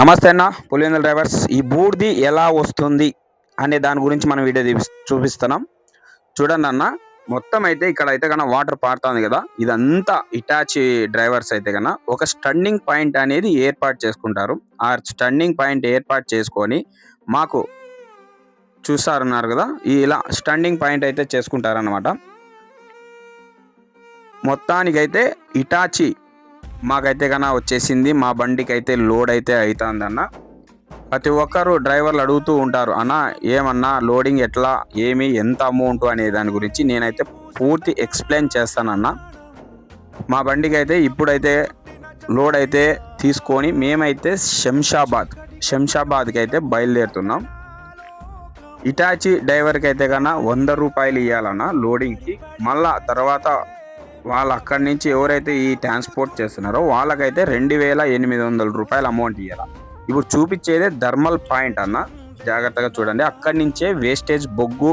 నమస్తే అన్న పులివెందుల డ్రైవర్స్ ఈ బూడిది ఎలా వస్తుంది అనే దాని గురించి మనం వీడియో చూపిస్తున్నాం. చూడండి అన్న మొత్తం అయితే ఇక్కడ అయితే కన్నా వాటర్ పారుతుంది కదా ఇదంతా ఇటాచి డ్రైవర్స్ అయితే కన్నా ఒక స్టండింగ్ పాయింట్ అనేది ఏర్పాటు చేసుకుంటారు. ఆ స్టండింగ్ పాయింట్ ఏర్పాటు చేసుకొని మాకు చూస్తారన్నారు కదా ఇలా స్టండింగ్ పాయింట్ అయితే చేసుకుంటారనమాట మొత్తానికైతే ఇటాచి మాకైతే కన్నా వచ్చేసింది మా బండికి అయితే లోడ్ అయితే అవుతుందన్న ప్రతి ఒక్కరు డ్రైవర్లు అడుగుతూ ఉంటారు అన్న ఏమన్నా లోడింగ్ ఎట్లా ఏమి ఎంత అమౌంట్? అనే దాని గురించి నేనైతే పూర్తి ఎక్స్ప్లెయిన్ చేస్తానన్న. మా బండికి అయితే ఇప్పుడైతే లోడ్ అయితే తీసుకొని మేమైతే శంషాబాద్ శంషాబాద్కి అయితే బయలుదేరుతున్నాం. ఇటాచి డ్రైవర్కి అయితే కన్నా వంద రూపాయలు ఇవ్వాలన్న లోడింగ్కి. మళ్ళా తర్వాత వాళ్ళు అక్కడి నుంచి ఎవరైతే ఈ ట్రాన్స్పోర్ట్ చేస్తున్నారో వాళ్ళకైతే రెండు వేల ఎనిమిది వందల రూపాయల అమౌంట్ ఇవ్వాలి ఇప్పుడు చూపించేదే థర్మల్ పాయింట్ అన్న. జాగ్రత్తగా చూడండి. అక్కడి నుంచే వేస్టేజ్ బొగ్గు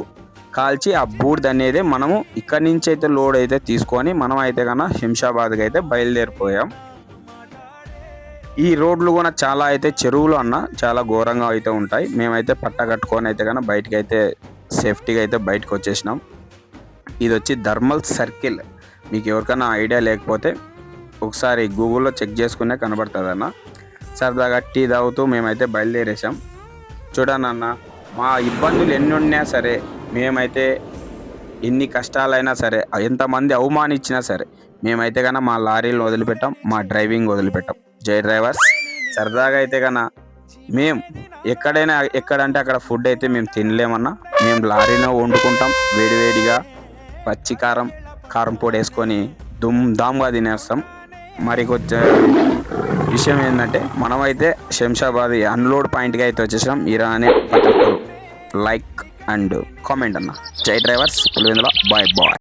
కాల్చి ఆ బూడిద అనేది మనము ఇక్కడి నుంచి అయితే లోడ్ అయితే తీసుకొని మనం అయితే కన్నా శంషాబాద్కి అయితే బయలుదేరిపోయాం. ఈ రోడ్లు కూడా చాలా అయితే చెరువులు అన్న. చాలా ఘోరంగా అయితే ఉంటాయి. మేమైతే పట్ట కట్టుకొని అయితే కన్నా బయటకి అయితే సేఫ్టీగా అయితే బయటకు వచ్చేసినాం. ఇది వచ్చి థర్మల్ సర్కిల్. మీకు ఎవరికైనా ఐడియా లేకపోతే ఒకసారి గూగుల్లో చెక్ చేసుకునే కనబడుతుంది అన్న సరదాగా టీ తాగుతూ మేమైతే బయలుదేరేసాం చూడనన్న మా ఇబ్బందులు ఎన్ని ఉన్నా సరే మేమైతే ఎన్ని కష్టాలైనా సరే ఎంతమంది అవమానించినా సరే మేమైతే కన్నా మా లారీలను వదిలిపెట్టాం మా డ్రైవింగ్ వదిలిపెట్టాం. జై డ్రైవర్స్. సరదాగా అయితే కన్నా మేము ఎక్కడైనా ఎక్కడంటే అక్కడ ఫుడ్ అయితే మేము తినలేమన్నా. మేము లారీలో వండుకుంటాం వేడివేడిగా పచ్చికారం కారం పొడి వేసుకొని దుమ్ దామ్గా తినేస్తాం. మరి కొంచెం విషయం ఏంటంటే మనమైతే శంషాబాద్ అన్లోడ్ పాయింట్కి అయితే వచ్చేసాం ఇరానే అనే లైక్ అండ్ కామెంట్ అన్న. జై డ్రైవర్స్ పులివెందుల బాయ్ బాయ్.